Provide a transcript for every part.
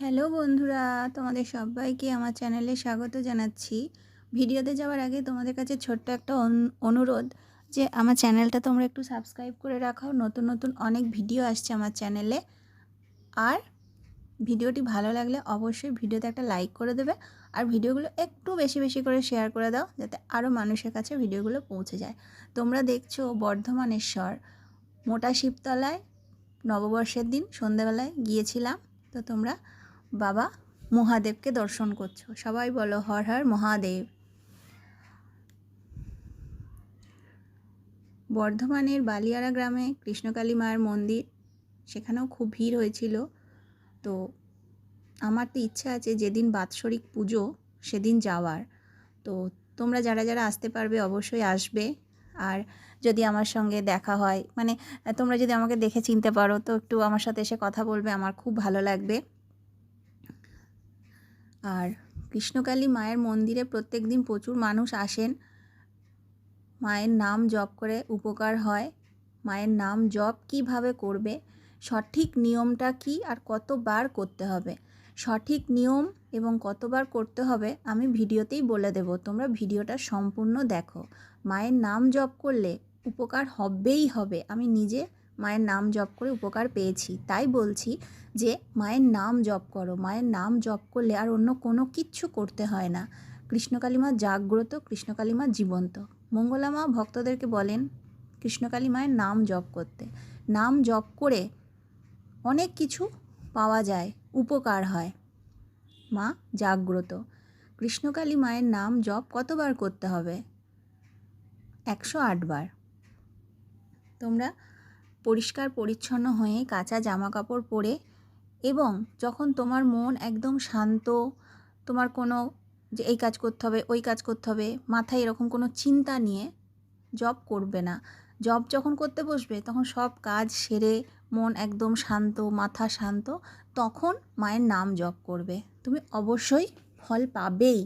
Hello বন্ধুরা, তোমাদের সবাইকে আমার চ্যানেলে স্বাগত জানাচ্ছি। ভিডিওতে যাওয়ার আগে তোমাদের কাছে ছোট্ট একটা অনু- অনুরোধ যে আমার চ্যানেলটা তোমরা একটু সাবস্ক্রাইব করে রাখাও, নতুন নতুন অনেক ভিডিও আসছে আমার চ্যানেলে। আর ভিডিওটি ভালো লাগলে অবশ্যই ভিডিওতে একটা লাইক করে দেবে আর ভিডিওগুলো একটু বেশি বেশি করে শেয়ার করে দাও যাতে আরও মানুষের কাছে ভিডিওগুলো পৌঁছে যায়। তোমরা দেখছ বর্ধমানেশ্বর মোটা শিবতলায় নববর্ষের দিন সন্ধেবেলায় গিয়েছিলাম। তো তোমরা বাবা, মহাদেবকে দর্শন করছ। সবাই বলো, হর হর মহাদেব। বর্ধমানের বালিয়াড়া গ্রামে কৃষ্ণকালী মায়ের মন্দির, সেখানেও খুব ভিড় হয়েছিল। তো আমার তো ইচ্ছা আছে যেদিন বাৎসরিক পুজো, সেদিন যাওয়ার। তো তোমরা যারা যারা আসতে পারবে অবশ্যই আসবে। আর যদি আমার সঙ্গে দেখা হয় মানে তোমরা যদি আমাকে দেখে চিনতে পারো, তো একটু আমার সাথে এসে কথা বলবে, আমার খুব ভালো লাগবে। আর কৃষ্ণকালী মায়ের মন্দিরে প্রত্যেক দিন প্রচুর মানুষ আসেন। মায়ের নাম জপ করে উপকার হয়। মায়ের নাম জপ কীভাবে করবে? সঠিক নিয়মটা কি? আর কতবার করতে হবে? সঠিক নিয়ম এবং কতবার করতে হবে আমি ভিডিওতেই বলে দেব। তোমরা ভিডিওটা সম্পূর্ণ দেখো। মায়ের নাম জপ করলে উপকার হবেই হবে। আমি নিজে মায়ের নাম জপ করে উপকার পেয়েছি। তাই বলছি যে, মায়ের নাম জপ করো। মায়ের নাম জপ করলে আর অন্য কোনো কিচ্ছু করতে হয় না। কৃষ্ণকালী মা জাগ্রত কৃষ্ণকালী মা জীবন্ত। মঙ্গলা মা ভক্তদেরকে বলেন, কৃষ্ণকালী মায়ের নাম জপ করতে। নাম জপ করে অনেক কিছু পাওয়া যায়, উপকার হয়। মা জাগ্রত, কৃষ্ণকালী মায়ের নাম জপ কতবার করতে হবে? একশো আটবার। তোমরা পরিষ্কার পরিচ্ছন্ন হয়ে কাঁচা জামা কাপড় পরে এবং যখন তোমার মন একদম শান্ত, তোমার কোনো যে এই কাজ করতে হবে, ওই কাজ করতে হবে, মাথায় এরকম কোনো চিন্তা নিয়ে জব করবে না। জব যখন করতে বসবে, তখন সব কাজ সেরে মন একদম শান্ত, মাথা শান্ত, তখন মায়ের নাম জপ করবে। তুমি অবশ্যই ফল পাবেই।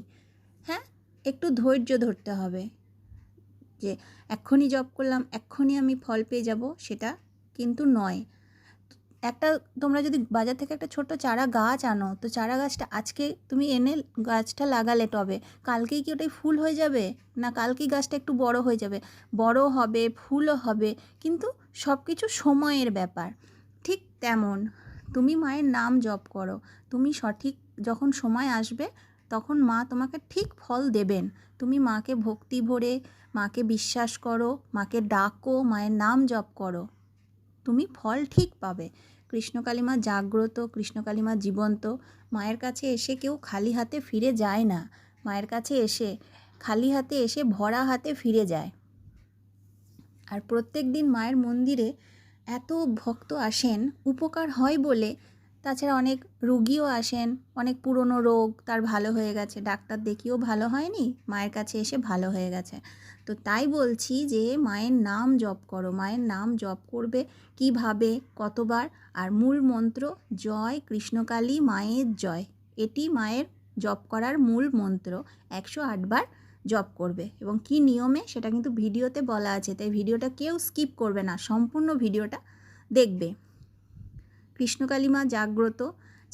হ্যাঁ? একটু ধৈর্য ধরতে হবে। যে এক্ষুনি জব করলাম, এক্ষুনি আমি ফল পেয়ে যাব, সেটা কিন্তু নয়। একটা তোমরা যদি বাজার থেকে একটা ছোট্ট চারা গাছ আনো, তো চারা গাছটা আজকে তুমি এনে গাছটা লাগালে টবে, কালকেই কি ওটাই ফুল হয়ে যাবে? না কালকেই গাছটা একটু বড় হয়ে যাবে? বড় হবে, ফুলও হবে, কিন্তু সব কিছু সময়ের ব্যাপার। ঠিক তেমন। তুমি মায়ের নাম জপ করো। তুমি সঠিক যখন সময় আসবে, তখন মা তোমাকে ঠিক ফল দেবেন। তুমি মাকে ভক্তি ভরে, মাকে বিশ্বাস করো, মাকে ডাকো, মায়ের নাম জপ করো। তুমি ফল ঠিক পাবে। কৃষ্ণকালীমা জাগ্রত, কৃষ্ণকালীমা জীবন্ত। মায়ের কাছে এসে কেউ খালি হাতে ফিরে যায় না। মায়ের কাছে এসে, খালি হাতে এসে ভরা হাতে ফিরে যায়। আর প্রত্যেক দিন মায়ের মন্দিরে এত ভক্ত আসেন, উপকার হয় বলে তাছাড়া অনেক রুগীও আসেন, অনেক পুরনো রোগ, তার ভালো হয়ে গেছে, ডাক্তার দেখিয়েও ভালো হয়নি, মায়ের কাছে এসে ভালো হয়ে গেছে। তো তাই বলছি যে মায়ের নাম জপ করো, মায়ের নাম জপ করবে কীভাবে, কতবার, আর মূল মন্ত্র, জয় কৃষ্ণকালী মায়ের জয়। এটি মায়ের জপ করার মূল মন্ত্র, একশো আটবার জপ করবে। এবং কি নিয়মে, সেটা কিন্তু ভিডিওতে বলা আছে, তাই ভিডিওটা কেউ স্কিপ করবে না, সম্পূর্ণ ভিডিওটা দেখবে। কৃষ্ণকালী মা জাগ্রত।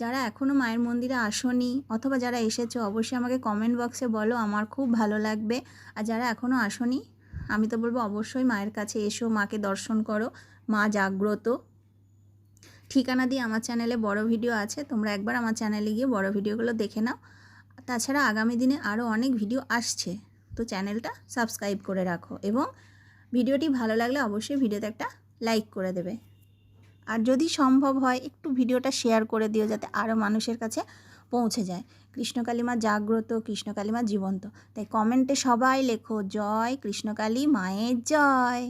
যারা এখনও মায়ের মন্দিরে আসনি অথবা যারা এসেছ অবশ্যই আমাকে কমেন্ট বক্সে বলো, আমার খুব ভালো লাগবে। আর যারা এখনও আসনি, আমি তো বলব অবশ্যই মায়ের কাছে এসো, মাকে দর্শন করো, মা জাগ্রত। ঠিকানা দিয়ে আমার চ্যানেলে বড় ভিডিও আছে, তোমরা একবার আমার চ্যানেলে গিয়ে বড় ভিডিওগুলো দেখে নাও। তাছাড়া আগামী দিনে আরও অনেক ভিডিও আসছে, তো চ্যানেলটা সাবস্ক্রাইব করে রাখো এবং ভিডিওটি ভালো লাগলে অবশ্যই ভিডিওতে একটা লাইক করে দেবে। আর যদি সম্ভব হয়, একটু ভিডিওটা শেয়ার করে দিও যাতে আরও মানুষের কাছে পৌঁছে যায়। কৃষ্ণকালী মা জাগ্রত কৃষ্ণকালী মা জীবন্ত। তাই কমেন্টে সবাই লেখো, জয় কৃষ্ণকালী মায়ের জয়।